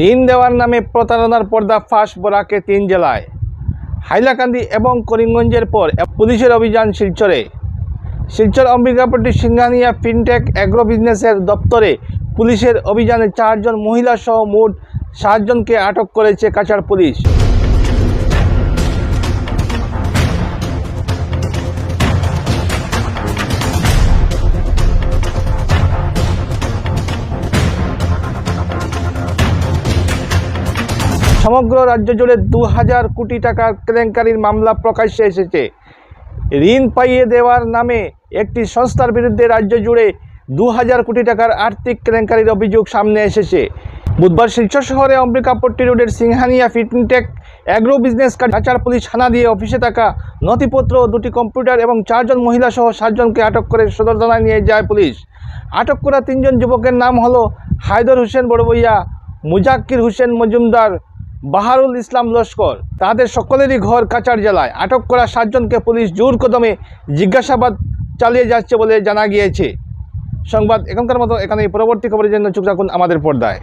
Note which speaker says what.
Speaker 1: ঋণ দেওয়ার নামে প্রতারণার পর্দা ফাঁস বরাকে তিন জেলায়। হাইলাকান্দি এবং করিমগঞ্জের পর পুলিশের অভিযান শিলচরে। শিলচর অম্বিকাপট্টি সিঙ্গানিয়া ফিনটেক অ্যাগ্রো বিজনেসের দপ্তরে পুলিশের অভিযানে চারজন মহিলাসহ মোট সাতজনকে আটক করেছে কাছাড় পুলিশ। সমগ্র রাজ্য জুড়ে দু হাজার কোটি টাকার কেলেঙ্কারির মামলা প্রকাশ্যে এসেছে। ঋণ পাইয়ে দেওয়ার নামে একটি সংস্থার বিরুদ্ধে রাজ্য জুড়ে দু হাজার কোটি টাকার আর্থিক কেলেঙ্কারির অভিযোগ সামনে এসেছে। বুধবার শিলচর শহরে অম্বিকাপট্টি রোডের Singhania fintech agro business Cachar police থানা দিয়ে অফিসে থাকা নথিপত্র, দুটি কম্পিউটার এবং চারজন মহিলা সহ সাতজনকে আটক করে সদর থানায় নিয়ে যায় পুলিশ। আটক করা তিনজন যুবকের নাম হলো হায়দর হোসেন বড়বইয়া, মুজাক্কির হোসেন মজুমদার বাহারুল ইসলাম লস্কর। তাদের সকলেরই ঘর কাচার জেলায় আটক করা সাতজনকে পুলিশ জোর কদমে জিজ্ঞাসাবাদ চালিয়ে যাচ্ছে বলে জানা গিয়েছে। সংবাদ এখনকার মতো এখানে পরবর্তী খবরের জন্য চোখ রাখুন আমাদের পর্দায়।